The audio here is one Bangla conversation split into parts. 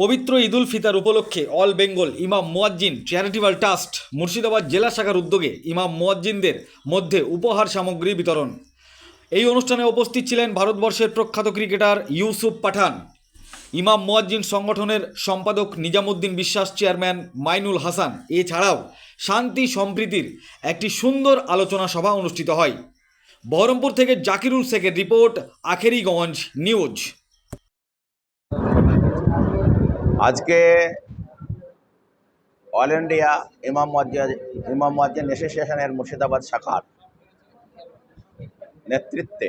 পবিত্র ঈদুল ফিতার উপলক্ষে অল বেঙ্গল ইমাম মোয়াজ্জিন চ্যারিটেবল ট্রাস্ট মুর্শিদাবাদ জেলা শাখার উদ্যোগে ইমাম মোয়াজ্জিনদের মধ্যে উপহার সামগ্রী বিতরণ। এই অনুষ্ঠানে উপস্থিত ছিলেন ভারতবর্ষের প্রখ্যাত ক্রিকেটার ইউসুফ পাঠান, ইমাম মোয়াজ্জিন সংগঠনের সম্পাদক নিজামুদ্দিন বিশ্বাস, চেয়ারম্যান মাইনুল হাসান। এছাড়াও শান্তি সম্প্রীতির একটি সুন্দর আলোচনা সভা অনুষ্ঠিত হয়। বহরমপুর থেকে জাকিরুল শেখের রিপোর্ট আখেরিগঞ্জ নিউজ। আজকে অল ইন্ডিয়া ইমাম ইমাম মজ্জাদ অ্যাসোসিয়েশনের মুর্শিদাবাদ শাখার নেতৃত্বে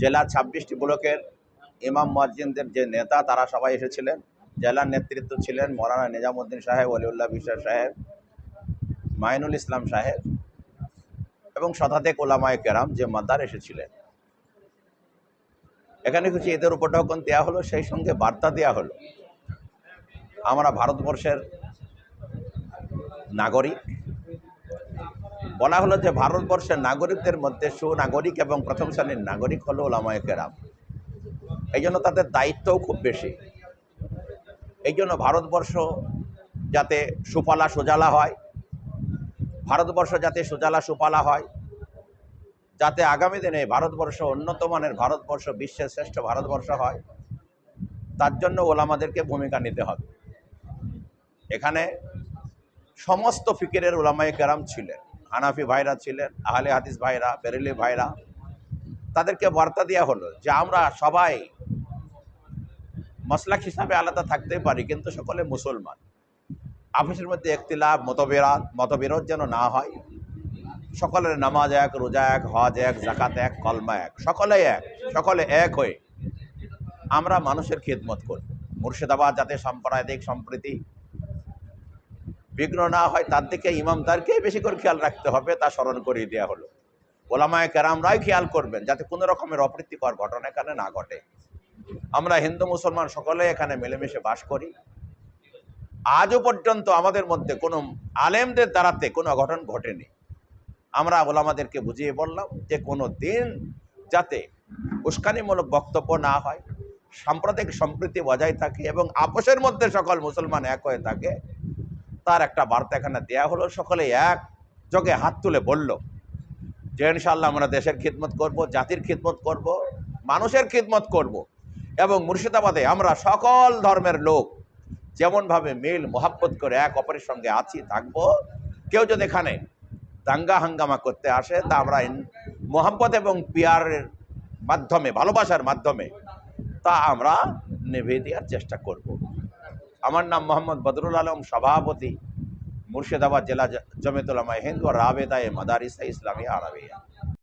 জেলা ছাব্বিশটি ব্লকের ইমাম মজ্জিনদের যে নেতা, তারা সবাই এসেছিলেন। জেলার নেতৃত্ব ছিলেন মৌলানা নিজামুদ্দিন সাহেব অলিউল্লাহ বিশ্বাস সাহেব, মাইনুল ইসলাম সাহেব এবং শতাধিক ওলামায় কেরাম যে মাদার এসেছিলেন। এখানে কিছু এদের উপর উপঢৌকন দেওয়া হলো, সেই সঙ্গে বার্তা দেওয়া হলো। আমরা ভারতবর্ষের নাগরিক। বলা হলো যে ভারতবর্ষের নাগরিকদের মধ্যে সুনাগরিক এবং প্রথম শ্রেণির নাগরিক হলো ওলামায় কেরাম। এই জন্য তাদের দায়িত্বও খুব বেশি। এই জন্য ভারতবর্ষ যাতে সুফলা সুজালা হয়, ভারতবর্ষ যাতে সুজালা সুফলা হয় যাতে আগামী দিনে ভারতবর্ষ উন্নত মানের ভারতবর্ষ, বিশ্বের শ্রেষ্ঠ ভারতবর্ষ হয়, তার জন্য ওলামাদেরকে ভূমিকা নিতে হবে। এখানে সমস্ত ফিকিরের ওলামাই কেরাম ছিলেন, হানাফি ভাইরা ছিলেন, আহলে হাদিস ভাইরা, বেরেলি ভাইরা। তাদেরকে বার্তা দেওয়া হলো যে আমরা সবাই মশলাক হিসাবে আলাদা থাকতে পারি, কিন্তু সকলে মুসলমান। আফিসের মধ্যে একতিলাভ মতবিরাত মতবিরোধ যেন না হয় সকলের নামাজ এক, রোজা এক, হজ এক জাকাত এক, কলমা এক। সকলে এক সকলে এক হয়ে আমরা মানুষের খেদমত করব মুর্শিদাবাদ যাতে সাম্প্রদায়িক সম্প্রীতি বিঘ্ন না হয় তার দিকে ইমামদারকে বেশি করে খেয়াল রাখতে হবে, তা স্মরণ করিয়ে দেওয়া হলো। ওলামায় কেরামরাই খেয়াল করবেন যাতে কোনো রকমের অপ্রীতিকর ঘটনা এখানে না ঘটে। আমরা হিন্দু, মুসলমান সকলে এখানে মিলেমিশে বাস করি। আজও পর্যন্ত আমাদের মধ্যে কোনো আলেমদের দ্বারাতে কোনো অঘটন ঘটেনি। আমরা ওলামাদেরকে বুঝিয়ে বললাম যে কোনো দিন যাতে উস্কানিমূলক বক্তব্য না হয়, সাম্প্রদায়িক সম্প্রীতি বজায় থাকে এবং আপোষের মধ্যে সকল মুসলমান এক হয়ে থাকে। তার একটা বার্তা এখানে দেয়া হলো, সকলে এক যোগে হাত তুলে বলল যে ইনশাল্লাহ আমরা দেশের খিদমত করব, জাতির খিদমত করব, মানুষের খিদমত করব এবং মুর্শিদাবাদে আমরা সকল ধর্মের লোক যেমনভাবে মিল, মোহাব্বত করে এক অপরের সঙ্গে আছি, থাকব। কেউ যদি এখানে দাঙ্গা হাঙ্গামা করতে আসে, তা আমরা মোহাম্মত এবং পিয়ারের মাধ্যমে, ভালোবাসার মাধ্যমে, তা আমরা নেভে দেওয়ার চেষ্টা করব। আমার নাম মোহাম্মদ বদরুল আলম, সভাপতি মুর্শিদাবাদ জেলা জ- হিন্দু রাবেদায়ে মাদারিসা ইসলামী আরবিয়া।